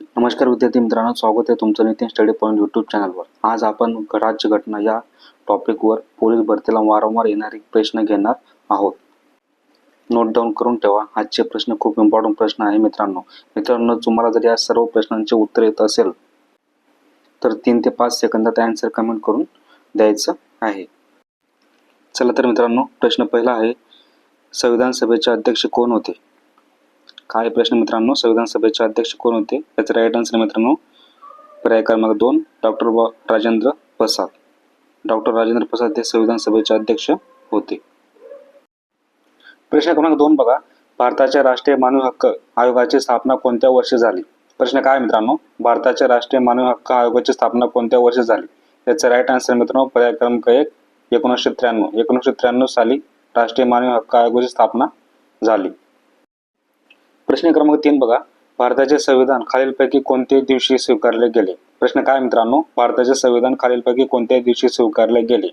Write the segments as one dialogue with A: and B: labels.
A: नमस्कार विद्यार्थी मित्रांनो स्वागत आहे तुमचं नितीन स्टडी पॉईंट यूट्यूब चॅनलवर. आज आपण राज्य घटना या टॉपिकवर पोलीस भरतीला वारंवार येणारे प्रश्न घेणार आहोत. नोट डाऊन करून ठेवा आजचे प्रश्न खूप इम्पॉर्टंट प्रश्न आहे मित्रांनो. मित्रांनो तुम्हाला जर या सर्व प्रश्नांचे उत्तर येत असेल तर तीन ते पाच सेकंदात आन्सर कमेंट करून द्यायचं आहे. चला तर मित्रांनो प्रश्न पहिला आहे संविधान सभेचे अध्यक्ष कोण होते? काय प्रश्न मित्रांनो संविधान सभेचे अध्यक्ष कोण होते? याचा राईट आन्सर मित्रांनो पर्याय क्रमांक दोन डॉक्टर राजेंद्र प्रसाद. डॉक्टर राजेंद्र प्रसाद हे संविधान सभेचे अध्यक्ष होते. प्रश्न क्रमांक दोन बघा. भारताच्या राष्ट्रीय मानव हक्क आयोगाची स्थापना कोणत्या वर्षी झाली? प्रश्न काय मित्रांनो? भारताच्या राष्ट्रीय मानव हक्क आयोगाची स्थापना कोणत्या वर्षी झाली? याचा राईट आन्सर मित्रांनो पर्याय क्रमांक एक एकोणीसशे त्र्याण्णव. एकोणीसशे त्र्याण्णव साली राष्ट्रीय मानव हक्क आयोगाची स्थापना झाली. प्रश्न क्रमांक तीन बघा. भारताचे संविधान खालीलपैकी कोणत्या दिवशी स्वीकारले गेले? प्रश्न काय मित्रांनो? भारताचे संविधान खालीलपैकी कोणत्या दिवशी स्वीकारले गेले?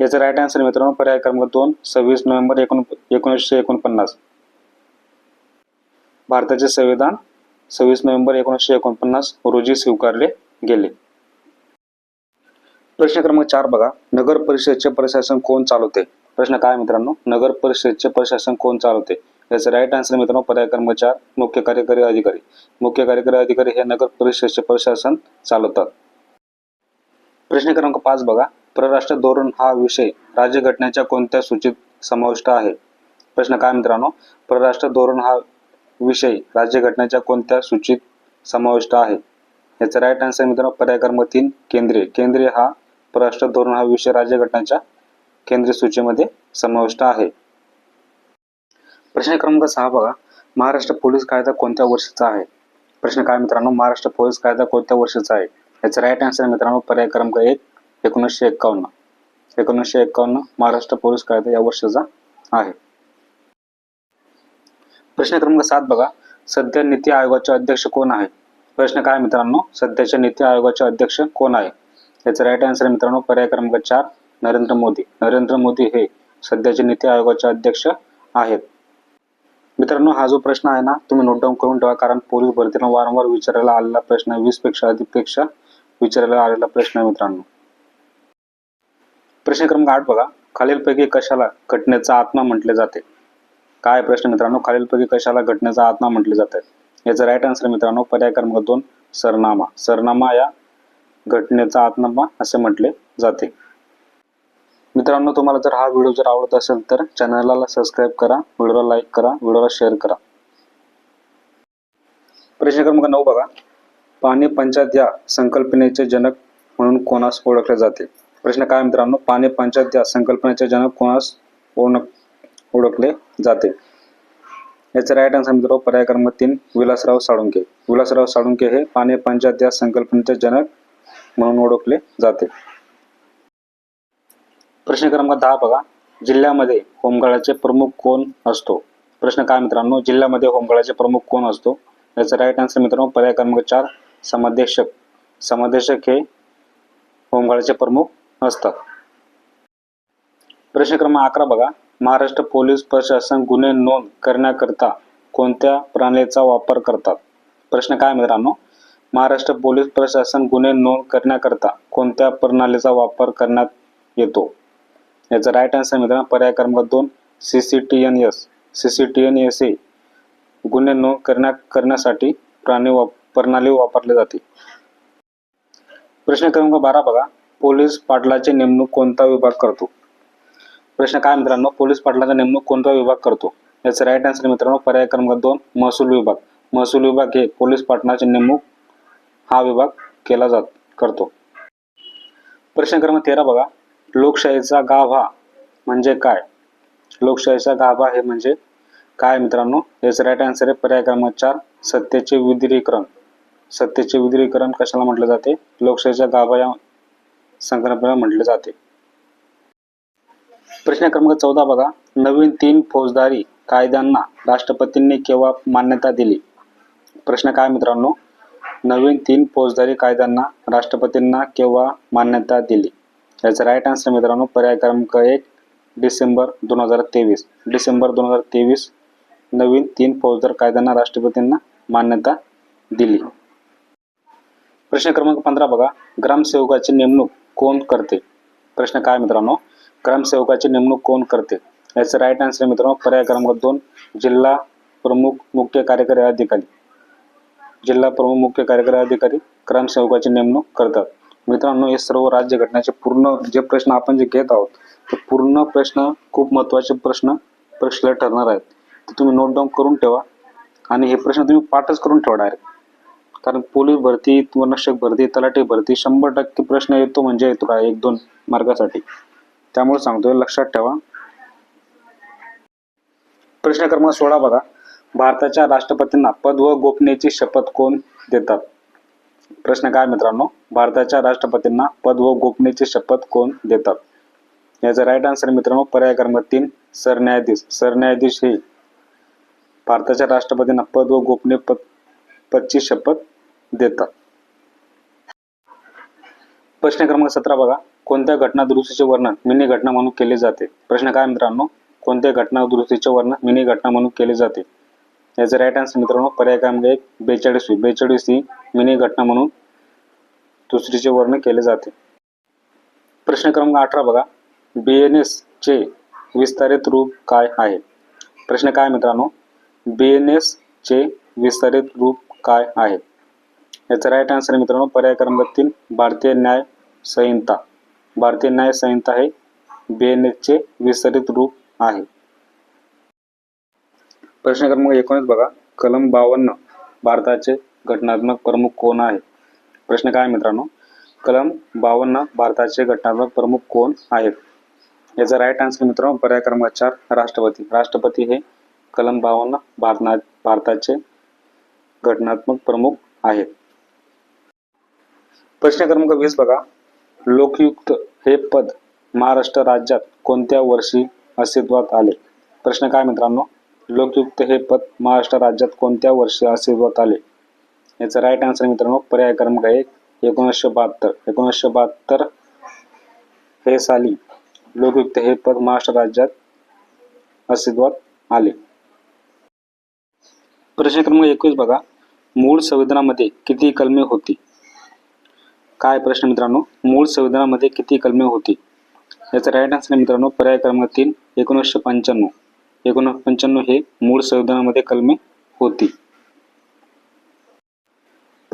A: याचा राईट आन्सर मित्रांनो पर्याय क्रमांक दोन सव्वीस नोव्हेंबर एकोण एकोणीसशे एकोणपन्नास. भारताचे संविधान सव्वीस नोव्हेंबर एकोणीसशे एकोणपन्नास रोजी स्वीकारले गेले. प्रश्न क्रमांक चार बघा. नगर परिषदेचे प्रशासन कोण चालवते? प्रश्न काय मित्रांनो? नगर परिषदेचे प्रशासन कोण चालवते? याचा राईट आन्सर मित्रांनो पर्याय क्रमांक चार मुख्य कार्यकारी अधिकारी. मुख्य कार्यकारी अधिकारी हे नगर परिषदेचे प्रशासन चालवतात. प्रश्न क्रमांक पाच बघा. परराष्ट्र धोरण हा विषय राज्यघटनेच्या कोणत्या सूचीत समाविष्ट आहे? प्रश्न काय मित्रांनो? परराष्ट्र धोरण हा विषय राज्यघटनेच्या कोणत्या सूचीत समाविष्ट आहे? याचा राईट आन्सर मित्रांनो पर्याय क्रमांक तीन केंद्रीय. केंद्रीय हा परराष्ट्र धोरण हा विषय राज्यघटनेच्या केंद्रीय सूचीमध्ये समाविष्ट आहे. प्रश्न क्रमांक सहा बघा. महाराष्ट्र पोलीस कायदा कोणत्या वर्षाचा आहे? प्रश्न काय मित्रांनो? महाराष्ट्र पोलीस कायदा कोणत्या वर्षाचा आहे? याचा राईट आन्सर मित्रांनो पर्याय क्रमांक एक एकोणीसशे एक्कावन्न. एकोणीसशे एक्कावन्न महाराष्ट्र पोलीस कायदा या वर्षाचा आहे. प्रश्न क्रमांक सात बघा. सध्या नीती आयोगाचे अध्यक्ष कोण आहे? प्रश्न काय मित्रांनो? सध्याच्या नीती आयोगाचे अध्यक्ष कोण आहे? याचा राईट आन्सर मित्रांनो पर्याय क्रमांक चार नरेंद्र मोदी. नरेंद्र मोदी हे सध्याचे नीती आयोगाचे अध्यक्ष आहेत. मित्रांनो हा जो प्रश्न आहे ना तुम्ही नोट डाऊन करून ठेवा कारण पोलीस भरतीनं वारंवार विचारायला आलेला प्रश्न आहे वीसपेक्षा अधिकपेक्षा विचारायला आलेला प्रश्न आहे मित्रांनो. प्रश्न क्रमांक आठ बघा. खालीलपैकी कशाला घटनेचा आत्मा म्हटले जाते? काय प्रश्न मित्रांनो? खालीलपैकी कशाला घटनेचा आत्मा म्हटले जाते? याचा राईट आन्सर मित्रांनो पर्याय क्रमांक दोन सरनामा. सरनामा या घटनेचा आत्मा असे म्हटले जाते. मित्रांनो तुम्हाला जर हा व्हिडिओ जर आवडत असेल तर चॅनलला सबस्क्राईब करा व्हिडिओला लाईक करा व्हिडिओला शेअर करा. प्रश्न क्रमांक नऊ बघा. पाणी पंचायत या संकल्पनेचे जनक म्हणून कोणास ओळखले जाते? प्रश्न काय मित्रांनो? पाणी पंचायत या संकल्पनेचे जनक कोणास ओळख ओळखले जाते? याचे राईट आन्सर मित्रांनो पर्याय क्रमांक तीन विलासराव साळुंके विलासराव साळुंके हे पाणी पंचायत या संकल्पनेचे जनक म्हणून ओळखले जाते. प्रश्न क्रमांक दहा बघा. जिल्ह्यामध्ये होमगार्डाचे प्रमुख कोण असतो? प्रश्न काय मित्रांनो? जिल्ह्यामध्ये होमगार्डाचे प्रमुख कोण असतो? याचा राईट आन्सर मित्रांनो पर्याय क्रमांक चार समादेशक. समादेशक हे होमगार्डाचे प्रमुख असतात. प्रश्न क्रमांक अकरा बघा. महाराष्ट्र पोलीस प्रशासन गुन्हे नोंद करण्याकरता कोणत्या प्रणालीचा वापर करतात? प्रश्न काय मित्रांनो? महाराष्ट्र पोलीस प्रशासन गुन्हे नोंद करण्याकरता कोणत्या प्रणालीचा वापर करण्यात येतो? याचा राईट आन्सर मित्रांनो पर्याय क्रमांक दोन C C T N S C C T N S ए गुन्हे नोंद करण्या करण्यासाठी प्राणी वाप प्रणाली वापरली जाते. प्रश्न क्रमांक बारा बघा. पोलीस पाटलाची नेमणूक कोणता विभाग करतो? प्रश्न काय मित्रांनो? पोलीस पाटलाचा नेमणूक कोणता विभाग करतो? याचा राईट आन्सर मित्रांनो पर्याय क्रमांक दोन महसूल विभाग. महसूल विभाग हे पोलीस पाटलाची नेमणूक हा विभाग केला जात करतो. प्रश्न क्रमांक तेरा बघा. लोकशाहीचा गाभा म्हणजे काय? लोकशाहीचा गाभा हे म्हणजे काय मित्रांनो? याचं राईट आन्सर आहे पर्याय क्रमांक चार सत्तेचे विद्रीकरण. सत्तेचे विद्रीकरण कशाला म्हटले जाते? लोकशाहीचा गाभा या संकल्पनेला म्हटले जाते. प्रश्न क्रमांक चौदा बघा. नवीन तीन फौजदारी कायद्यांना राष्ट्रपतींनी केव्हा मान्यता दिली? प्रश्न काय मित्रांनो? नवीन तीन फौजदारी कायद्यांना राष्ट्रपतींना केव्हा मान्यता दिली? याचं राईट आन्सर मित्रांनो पर्याय क्रमांक एक डिसेंबर दोन हजार तेवीस. डिसेंबर दोन हजार तेवीस नवीन तीन फौजदार कायद्यांना राष्ट्रपतींना मान्यता दिली. प्रश्न क्रमांक पंधरा बघा. ग्रामसेवकाची नेमणूक कोण करते? प्रश्न काय मित्रांनो? ग्रामसेवकाची नेमणूक कोण करते? याचं राईट आन्सर मित्रांनो पर्याय क्रमांक दोन जिल्हा प्रमुख मुख्य कार्यकारी अधिकारी. जिल्हा प्रमुख मुख्य कार्यकारी अधिकारी ग्रामसेवकाची नेमणूक करतात. मित्रांनो हे सर्व राज्य घटनेचे पूर्ण जे प्रश्न आपण जे घेत आहोत ते पूर्ण प्रश्न खूप महत्त्वाचे प्रश्न परीक्षेला ठरणार आहेत. ते तुम्ही नोट डाऊन करून ठेवा आणि हे प्रश्न तुम्ही पाठच करून ठेवा डायरेक्ट कारण पोलीस भरती वनरक्षक भरती तलाठी भरती शंभर टक्के प्रश्न येतो म्हणजे येतो काय एक दोन मार्गासाठी. त्यामुळे सांगतोय लक्षात ठेवा. प्रश्न क्रमांक सोळा बघा. भारताच्या राष्ट्रपतींना पद व गोपनीयतेची शपथ कोण देतात? प्रश्न काय मित्रांनो? भारताच्या राष्ट्रपतींना पद व गोपनीयतेची शपथ कोण देतात? याचा राईट आन्सर मित्रांनो पर्याय क्रमांक तीन सरन्यायाधीश. सरन्यायाधीश हे भारताच्या राष्ट्रपतींना पद व गोपनीय पद पदची शपथ देतात. प्रश्न क्रमांक सतरा बघा. कोणत्या घटना दुरुस्तीचे वर्णन मिनी घटना म्हणून केले जाते? प्रश्न काय मित्रांनो? कोणत्या घटना दुरुस्तीचे वर्णन मिनी घटना म्हणून केले जाते? याचे राईट आन्सर मित्रांनो पर्याय क्रमांक एक बेचाळीस बेचाळीस ही मिनी घटना म्हणून दुसरीचे वर्णन केले जाते. प्रश्न क्रमांक अठरा बघा. बी एन एस चे विस्तारित रूप काय आहे? प्रश्न काय मित्रांनो? बी एन एस चे विस्तारित रूप काय आहे? याचा राईट आन्सर मित्रांनो पर्याय क्रमांक तीन भारतीय न्याय संहिता. भारतीय न्याय संहिता हे बी एन चे विस्तारित रूप आहे. प्रश्न क्रमांक एकोणीस बघा. कलम बावन्न भारताचे घटनात्मक प्रमुख कोण आहे? प्रश्न काय मित्रांनो? कलम बावन्न भारताचे घटनात्मक प्रमुख कोण आहेत? याचा राईट आन्सर मित्रांनो पर्याय क्रमांक चार राष्ट्रपती. राष्ट्रपती हे कलम बावन्न भारना भारताचे घटनात्मक प्रमुख आहेत. प्रश्न क्रमांक वीस बघा. लोकयुक्त हे पद महाराष्ट्र राज्यात कोणत्या वर्षी अस्तित्वात आले? प्रश्न काय मित्रांनो? लोकयुक्त हे पद महाराष्ट्र राज्यात कोणत्या वर्षी अस्तित्वात आले? याचा राईट आन्सर मित्रांनो पर्याय क्रमांक एक एकोणीसशे बहात्तर. एकोणीसशे बहात्तर हे साली लोकयुक्त हे पद महाराष्ट्र राज्यात अस्तित्वात आले. प्रश्न क्रमांक एकवीस बघा. मूळ संविधानामध्ये किती कलमे होती? काय प्रश्न मित्रांनो? मूळ संविधानामध्ये किती कलमे होती? याचा राईट आन्सर मित्रांनो पर्याय क्रमांक तीन एकोणीसशे पंच्याण्णव. एकोणीसशे पंच्याण्णव हे मूळ संविधानामध्ये कलमे होती.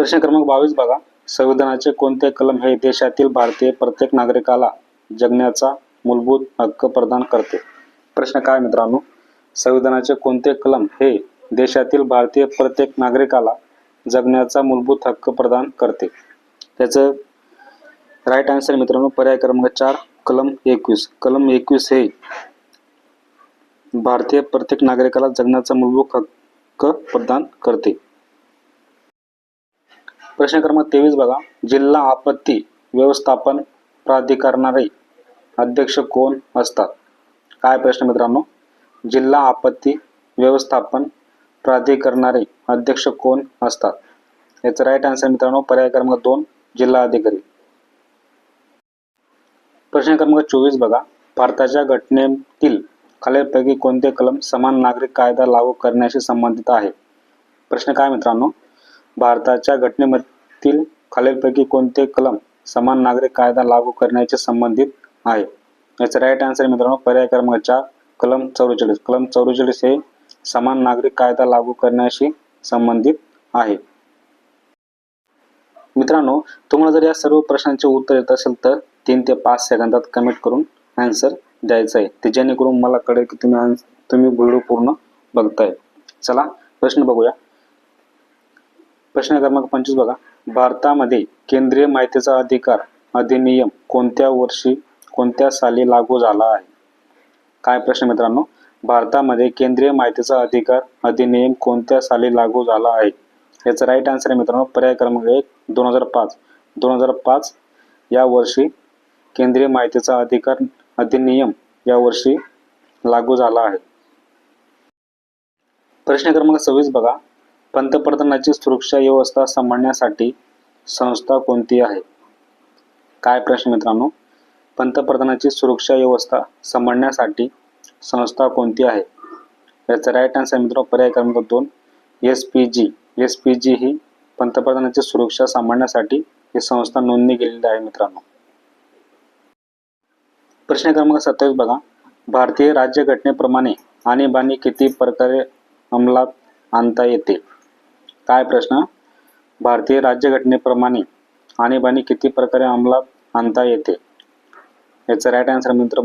A: प्रश्न क्रमांक बावीस बघा. संविधानाचे कोणते कलम हे देशातील भारतीय प्रत्येक नागरिकाला जगण्याचा मूलभूत हक्क प्रदान करते? प्रश्न काय मित्रांनो? संविधानाचे कोणते कलम हे देशातील भारतीय प्रत्येक नागरिकाला जगण्याचा मूलभूत हक्क प्रदान करते? त्याचं राईट आन्सर मित्रांनो पर्याय क्रमांक चार कलम एकवीस. कलम एकवीस हे भारतीय प्रत्येक नागरिकाला जगण्याचा मूलभूत हक्क प्रदान करते. प्रश्न क्रमांक तेवीस बघा. जिल्हा आपत्ती व्यवस्थापन प्राधिकरणारे अध्यक्ष कोण असतात? काय प्रश्न मित्रांनो? जिल्हा आपत्ती व्यवस्थापन प्राधिकरणारे अध्यक्ष कोण असतात? याचं राईट आन्सर मित्रांनो पर्याय क्रमांक दोन जिल्हा अधिकारी. प्रश्न क्रमांक चोवीस बघा. भारताच्या घटनेतील खालीलपैकी कोणते कलम समान नागरिक कायदा लागू करण्याशी संबंधित आहे? प्रश्न काय मित्रांनो? भारताच्या घटनेमधील खालीलपैकी कोणते कलम समान नागरिक कायदा लागू करण्याचे संबंधित आहे? याचं राईट आन्सर मित्रांनो पर्याय क्रमांक चार कलम चौवेचाळीस. कलम चौवेचाळीस हे समान नागरिक कायदा लागू करण्याशी संबंधित आहे. मित्रांनो तुम्हाला जर या सर्व प्रश्नांचे उत्तर येत असेल तर तीन ते पाच सेकंदात कमेंट करून आन्सर द्यायचं आहे. ते जेणेकरून मला कळेल की तुम्ही आन्स- तुम्ही व्हिडिओ पूर्ण बघताय. चला प्रश्न बघूया. प्रश्न क्रमांक पंचवीस बघा. भारतामध्ये केंद्रीय माहितीचा अधिकार अधिनियम कोणत्या वर्षी कोणत्या साली लागू झाला आहे? काय प्रश्न मित्रांनो? भारतामध्ये केंद्रीय माहितीचा अधिकार अधिनियम कोणत्या साली लागू झाला आहे? याचा राईट आन्सर आहे मित्रांनो पर्याय क्रमांक एक दोन हजार पाच. दोन हजार पाच या वर्षी केंद्रीय माहितीचा अधिकार अधिनियम या वर्षी लागू झाला आहे. प्रश्न क्रमांक सव्वीस बघा. पंतप्रधानाची सुरक्षा व्यवस्था सांभाळण्यासाठी संस्था कोणती आहे? काय प्रश्न मित्रांनो? पंतप्रधानाची सुरक्षा व्यवस्था सांभाळण्यासाठी संस्था कोणती आहे? याचा राईट आन्सर मित्र पर्याय क्रमांक दोन S P G S P G ही पंतप्रधानांची सुरक्षा सांभाळण्यासाठी ही संस्था नोंदणी केलेली आहे मित्रांनो. प्रश्न क्रमांक सत्तावीस बघा. भारतीय राज्यघटनेप्रमाणे आणीबाणी किती प्रकारे अंमलात आणता येते? काय प्रश्न? भारतीय राज्यघटनेप्रमाणे आणीबाणी किती प्रकारे अंमलात आणता येते? याचा राईट आन्सर मित्र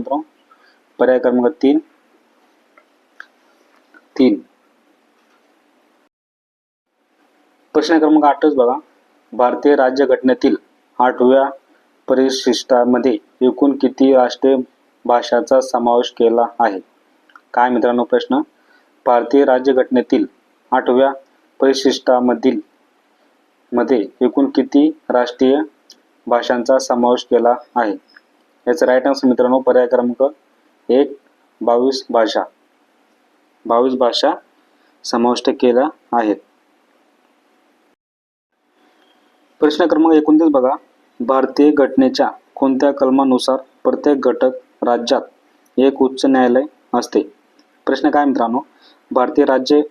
A: पर्याय क्रमांक तीन. तीन. प्रश्न क्रमांक आठच बघा. भारतीय राज्यघटनेतील आठव्या परिशिष्टामध्ये एकूण किती राष्ट्रीय भाषाचा समावेश केला आहे? काय मित्रांनो प्रश्न? भारतीय राज्यघटनेतील आठव्या परिशिष्टामधील मध्ये एकूण किती राष्ट्रीय भाषांचा समावेश केला आहे? याचा राईट आन्सर मित्रांनो पर्याय क्रमांक एक बावीस भाषा. बावीस भाषा समाविष्ट केल्या आहेत. प्रश्न क्रमांक एकोणतीस बघा. भारतीय घटनेच्या कोणत्या कलमानुसार प्रत्येक घटक राज्यात एक उच्च न्यायालय असते? प्रश्न काय मित्रांनो? भारतीय राज्य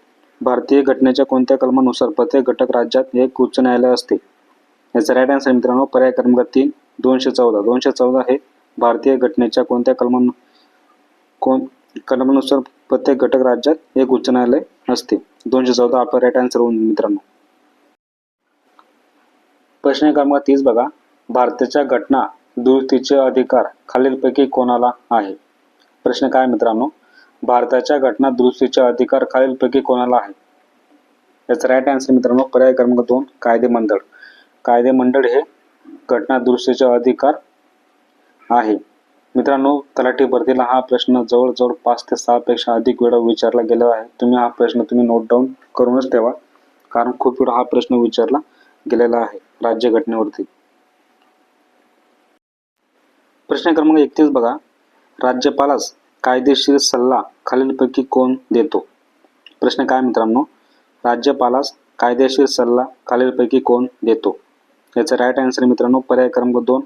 A: भारतीय घटनेच्या कोणत्या कलमानुसार प्रत्येक घटक राज्यात एक उच्च न्यायालय असते? याचा राईट आन्सर मित्रांनो पर्याय क्रमांक तीन दोनशे चौदा. दोनशे चौदा हे भारतीय घटनेच्या कोणत्या कलमा कोण कलमानुसार प्रत्येक घटक राज्यात एक उच्च न्यायालय असते? दोनशे चौदा आपला राईट आन्सर होऊन मित्रांनो. प्रश्न क्रमांक तीस बघा. भारताच्या घटना दुरुस्तीचे अधिकार खालीलपैकी कोणाला आहे? प्रश्न काय मित्रांनो? भारताच्या घटना दुरुस्तीच्या अधिकार खालीलपैकी कोणाला आहे? याचा राईट आन्सर मित्रांनो. पर्याय क्रमांक दोन कायदे मंडळ. कायदे मंडळ हे घटना दुरुस्तीचा अधिकार आहे. मित्रांनो तलाठी भरतीला हा प्रश्न जवळजवळ पाच ते सहा पेक्षा अधिक वेळा विचारला गेला आहे. तुम्ही हा प्रश्न तुम्ही नोट डाऊन करूनच ठेवा कारण खूप वेळा हा प्रश्न विचारला गेलेला आहे राज्य घटनेवरती. प्रश्न क्रमांक एकतीस बघा. राज्यपालास कायदेशीर सल्ला खालीलपैकी कोण देतो? प्रश्न काय मित्रांनो? राज्यपालास कायदेशीर सल्ला खालीलपैकी कोण देतो? याचा राईट आन्सर मित्रांनो पर्याय क्रमांक दोन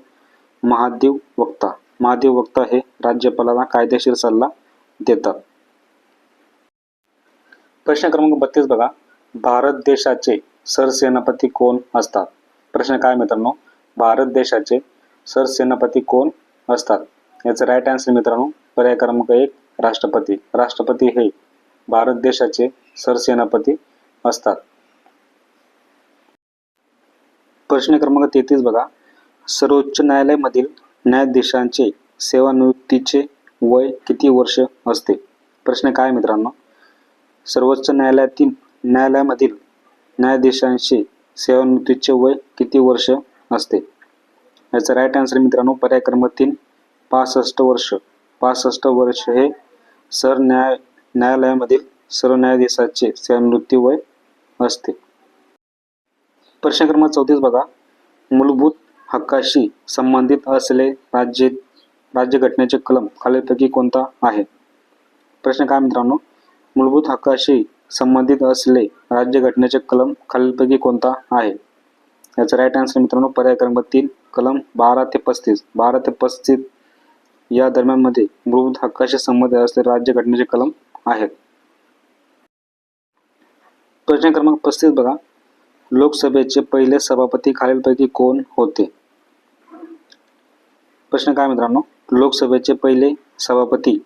A: महादेव वक्ता. महादेव वक्ता हे राज्यपालाला कायदेशीर सल्ला देतात. प्रश्न क्रमांक बत्तीस बघा. भारत देशाचे सरसेनापती कोण असतात? प्रश्न काय मित्रांनो? भारत देशाचे सरसेनापती कोण असतात? याचा राईट आन्सर मित्रांनो पर्याय क्रमांक एक राष्ट्रपती. राष्ट्रपती हे भारत देशाचे सरसेनापती असतात. प्रश्न क्रमांक तेहतीस बघा. सर्वोच्च न्यायालयामधील न्यायाधीशांचे सेवानिवृत्तीचे वय किती वर्ष असते? प्रश्न काय मित्रांनो? सर्वोच्च न्यायालयातील न्यायालयामधील न्यायाधीशांचे सेवानिवृत्तीचे वय किती वर्ष असते? याचा राईट आन्सर मित्रांनो पर्याय क्रमांक तीन पासष्ट वर्ष. पासष्ट वर्ष हे सर न्याय न्यायालयामधील सरन्यायाधीशाचे न्यायाधीशाचे वय असते. प्रश्न क्रमांक चौतीस बघा. मूलभूत हक्काशी संबंधित असले राज्य राज्यघटनेचे कलम खालीलपैकी कोणता आहे? प्रश्न काय मित्रांनो? मूलभूत हक्काशी संबंधित असले राज्यघटनेचे कलम खालीलपैकी कोणता आहे? याचा राईट आन्सर मित्रांनो पर्याय क्रमांक तीन कलम बारा ते पस्तीस. बारा ते पस्तीस या दरम्यानमध्ये मूलभूत हक्काशी संबंधित असलेले राज्य घटनेचे कलम आहेत. प्रश्न क्रमांक पस्तीस बघा. लोकसभेचे पहिले सभापती खालीलपैकी कोण होते? प्रश्न काय मित्रांनो? लोकसभेचे पहिले सभापती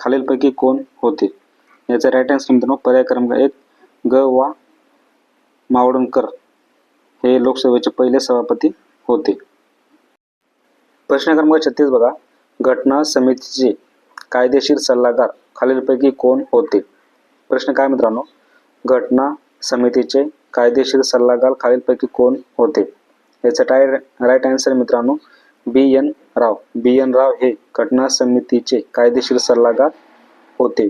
A: खालीलपैकी कोण होते? याचा राईट आन्सर मित्रांनो पर्याय क्रमांक एक ग. वा. मावडणकर हे लोकसभेचे पहिले सभापती होते. प्रश्न क्रमांक छत्तीस बघा. घटना समितीचे कायदेशीर सल्लागार खालीलपैकी कोण होते? प्रश्न काय मित्रांनो? घटना समितीचे कायदेशीर सल्लागार खालीलपैकी कोण होते? याचा टाय राईट आन्सर मित्रांनो बी एन राव. बी एन राव हे घटना समितीचे कायदेशीर सल्लागार होते.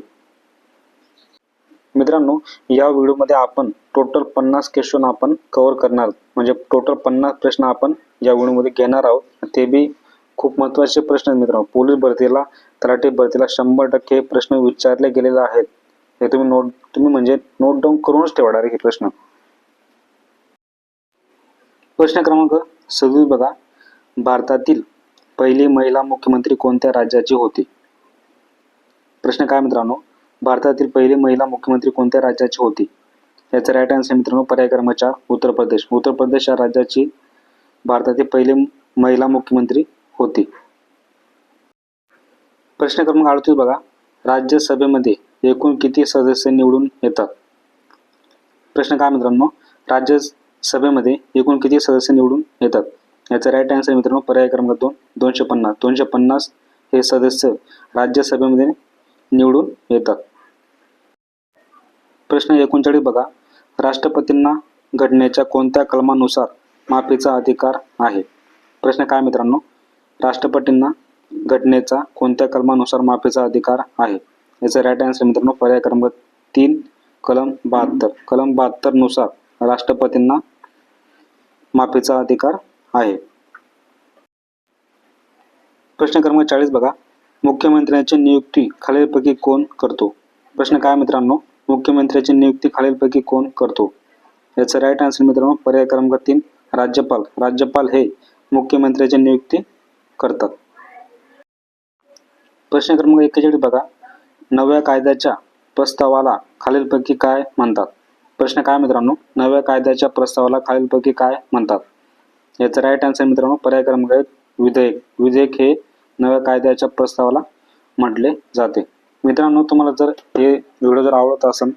A: मित्रांनो या व्हिडिओमध्ये आपण टोटल पन्नास क्वेश्चन आपण कव्हर करणार. म्हणजे टोटल पन्नास प्रश्न आपण या व्हिडिओमध्ये घेणार आहोत. ते बी खूप महत्त्वाचे प्रश्न आहेत मित्रांनो. पोलीस भरतीला तलाठी भरतीला शंभर टक्के प्रश्न विचारले गेलेले आहेत. हे तुम्ही नोट तुम्ही म्हणजे नोट डाऊन करूनच ठेवा डायरेक्ट हे प्रश्न. प्रश्न क्रमांक सव्वीस बघा. भारतातील पहिली महिला मुख्यमंत्री कोणत्या राज्याची होती? प्रश्न काय मित्रांनो? भारतातील पहिली महिला मुख्यमंत्री कोणत्या राज्याची होती? याचा राईट आन्सर मित्रांनो पर्याय क्रमांक चार उत्तर प्रदेश. उत्तर प्रदेश या राज्याची भारतातील पहिली महिला मुख्यमंत्री होती. प्रश्न क्रमांक अडतीस बघा. राज्यसभेमध्ये एकूण किती सदस्य निवडून येतात? प्रश्न काय मित्रांनो? राज्यसभेमध्ये एकूण किती सदस्य निवडून येतात? याचा राईट आन्सर मित्रांनो पर्याय क्रमांक दोन दोनशे पन्नास. दोनशे पन्नास हे सदस्य राज्यसभेमध्ये निवडून येतात. प्रश्न एकोणचाळीस बघा. राष्ट्रपतींना घटनेच्या कोणत्या कलमानुसार माफीचा अधिकार आहे? प्रश्न काय मित्रांनो? राष्ट्रपतींना घटनेचा कोणत्या कलमानुसार माफीचा अधिकार आहे? याचा राईट आन्सर मित्रांनो पर्याय क्रमांक तीन कलम बहात्तर. कलम बहात्तरनुसार राष्ट्रपतींना माफीचा अधिकार आहे. प्रश्न क्रमांक चाळीस बघा. मुख्यमंत्र्यांची नियुक्ती खालीलपैकी कोण करतो? प्रश्न काय मित्रांनो? मुख्यमंत्र्याची नियुक्ती खालीलपैकी कोण करतो? याचा राईट आन्सर मित्रांनो पर्याय क्रमांक तीन राज्यपाल. राज्यपाल हे मुख्यमंत्र्याची नियुक्ती करतात. प्रश्न क्रमांक एक्केचाळीस बघा. नव्या कायद्याच्या प्रस्तावाला खालीलपैकी काय म्हणतात? प्रश्न काय मित्रांनो? नव्या कायद्याच्या प्रस्तावाला खालीलपैकी काय म्हणतात? याचा राईट आन्सर मित्रांनो पर्याय क्रमांक एक विधेयक. विधेयक हे नव्या कायद्याच्या प्रस्तावाला म्हटले जाते. मित्रांनो तुम्हाला जर हे व्हिडिओ जर आवडत असेल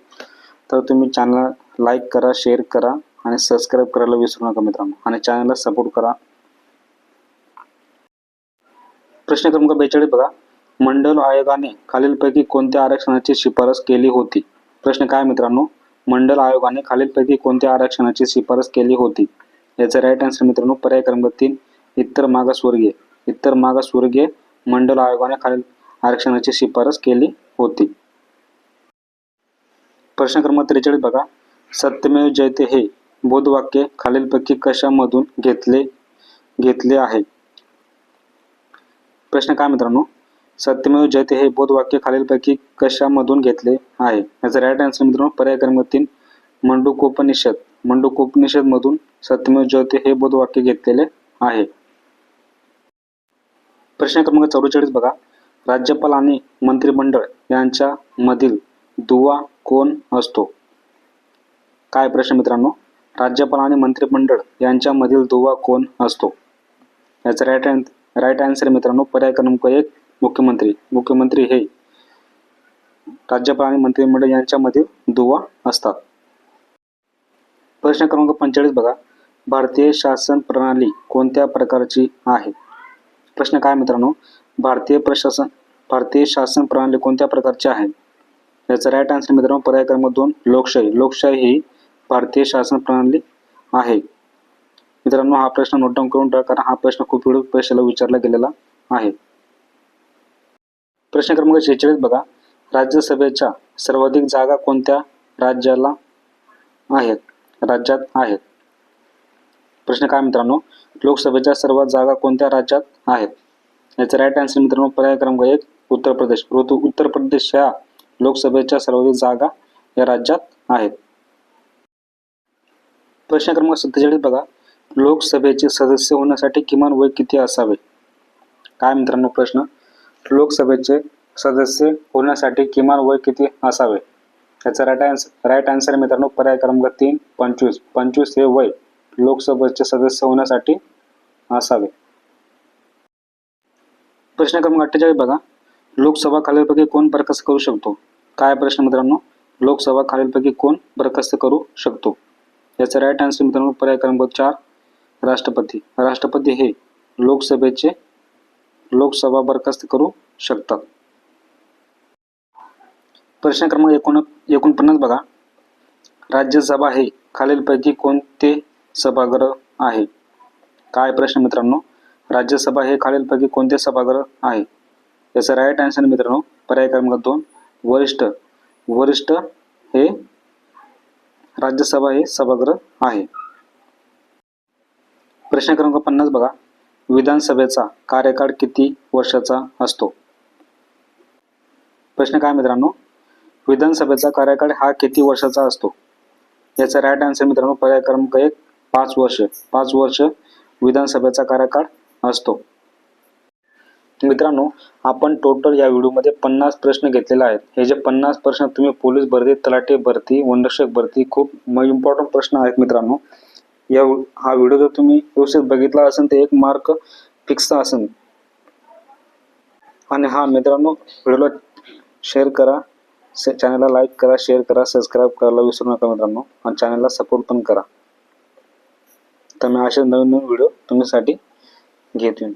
A: तर तुम्ही चॅनल लाईक करा शेअर करा आणि सबस्क्राईब करायला विसरू नका मित्रांनो. आणि चॅनलला सपोर्ट करा. प्रश्न क्रमांक बेचाळीस बघा. मंडल आयोगाने खालीलपैकी कोणत्या आरक्षणाची शिफारस केली होती? प्रश्न काय मित्रांनो? मंडल आयोगाने खालीलपैकी कोणत्या आरक्षणाची शिफारस केली होती? याचा राईट आन्सर मित्रांनो पर्याय क्रमांक तीन इतर मागासवर्गीय इतर मागासवर्गीय मंडल आयोगाने खालील आरक्षणाची शिफारस केली होती. प्रश्न क्रमांक त्रेचाळीस बघा. सत्यमेव जयते हे बोधवाक्य खालीलपैकी कशामधून घेतले घेतले आहे? प्रश्न काय मित्रांनो? सत्यमेव जयते हे बोधवाक्य खालीलपैकी कशामधून घेतले आहे? याचा राईट आन्सर मित्रांनो पर्याय क्रमांक तीन मंडूकोपनिषद. मंडूकोपनिषद मधून सत्यमेव जयते हे बोधवाक्य घेतलेले आहे. प्रश्न क्रमांक चौवेचाळीस बघा. राज्यपाल आणि मंत्रिमंडळ यांच्या मधील दुवा कोण असतो? काय प्रश्न मित्रांनो? राज्यपाल आणि मंत्रिमंडळ यांच्यामधील दुवा कोण असतो? याचा राईट राईट आन्सर मित्रांनो. पर्याय क्रमांक एक मुख्यमंत्री. मुख्यमंत्री हे राज्यपाल आणि मंत्रिमंडळ यांच्यामधील दुवा असतात. प्रश्न क्रमांक पंचेचाळीस बघा. भारतीय शासन प्रणाली कोणत्या प्रकारची आहे? प्रश्न काय मित्रांनो? भारतीय प्रशासन भारतीय शासन प्रणाली कोणत्या प्रकारची आहे? याचा राईट आन्सर मित्रांनो. पर्याय क्रमांक दोन लोकशाही. लोकशाही ही भारतीय शासन प्रणाली आहे. मित्रांनो हा प्रश्न नोट डाऊन करून टाका कारण हा प्रश्न खूप वेळ परीक्षेला विचारला गेलेला आहे. प्रश्न क्रमांक शेहेचाळीस बघा. राज्यसभेच्या सर्वाधिक जागा कोणत्या राज्याला आहेत? राज्यात आहेत. प्रश्न काय मित्रांनो? लोकसभेच्या सर्वात जागा कोणत्या राज्यात आहेत? याचा राईट आन्सर मित्रांनो पर्याय क्रमांक एक उत्तर प्रदेश. परंतु उत्तर प्रदेश ह्या लोकसभेच्या सर्वाधिक जागा या राज्यात आहेत. प्रश्न क्रमांक सत्तेचाळीस बघा. लोकसभेचे सदस्य होण्यासाठी किमान वय किती असावे? काय मित्रांनो प्रश्न? लोकसभेचे सदस्य होण्यासाठी किमान वय किती असावे? याचा राईट आन्सर राईट आन्सर मित्रांनो पर्याय क्रमांक तीन पंचवीस. पंचवीस हे वय लोकसभेचे सदस्य होण्यासाठी असावे. प्रश्न क्रमांक अठ्ठेचाळीस बघा. लोकसभा खालीलपैकी कोण बरखास्त करू शकतो? काय प्रश्न मित्रांनो? लोकसभा खालीलपैकी कोण बरखास्त करू शकतो? याचा राईट आन्सर मित्रांनो पर्याय क्रमांक चार राष्ट्रपती. राष्ट्रपती हे लोकसभेचे लोकसभा बरखास्त करू शकतात. प्रश्न क्रमांक एकोण एकोणपन्नास बघा. राज्यसभा हे खालीलपैकी कोणते सभागृह आहे? काय प्रश्न मित्रांनो? राज्यसभा हे खालीलपैकी कोणते सभागृह आहे? याचा राईट आन्सर मित्रांनो पर्याय क्रमांक दोन वरिष्ठ. वरिष्ठ हे राज्यसभा हे सभागृह आहे. प्रश्न क्रमांक पन्नास बघा. विधानसभेचा कार्यकाळ किती वर्षाचा असतो? प्रश्न काय मित्रांनो? विधानसभेचा कार्यकाळ हा किती वर्षाचा असतो? याचा राईट आन्सर मित्रांनो पर्याय क्रमांक एक पाच वर्ष. पाच वर्ष विधानसभेचा कार्यकाळ असतो. मित्रांनो आपण टोटल या व्हिडिओमध्ये पन्नास प्रश्न घेतलेले आहेत. हे जे पन्नास प्रश्न तुम्ही पोलीस भरती तलाटे भरती वनरक्षक भरती खूप इम्पॉर्टंट प्रश्न आहेत मित्रांनो. या हा व्हिडिओ जर तुम्ही व्यवस्थित बघितला असेल तर एक मार्क फिक्स असेल. आणि हा मित्रांनो व्हिडिओला शेअर करा चॅनलला लाईक करा शेअर करा सबस्क्राईब करायला विसरू नका मित्रांनो. आणि चॅनलला सपोर्ट पण करा. तर मी असे नवीन नवीन व्हिडिओ तुमच्यासाठी घेत येईन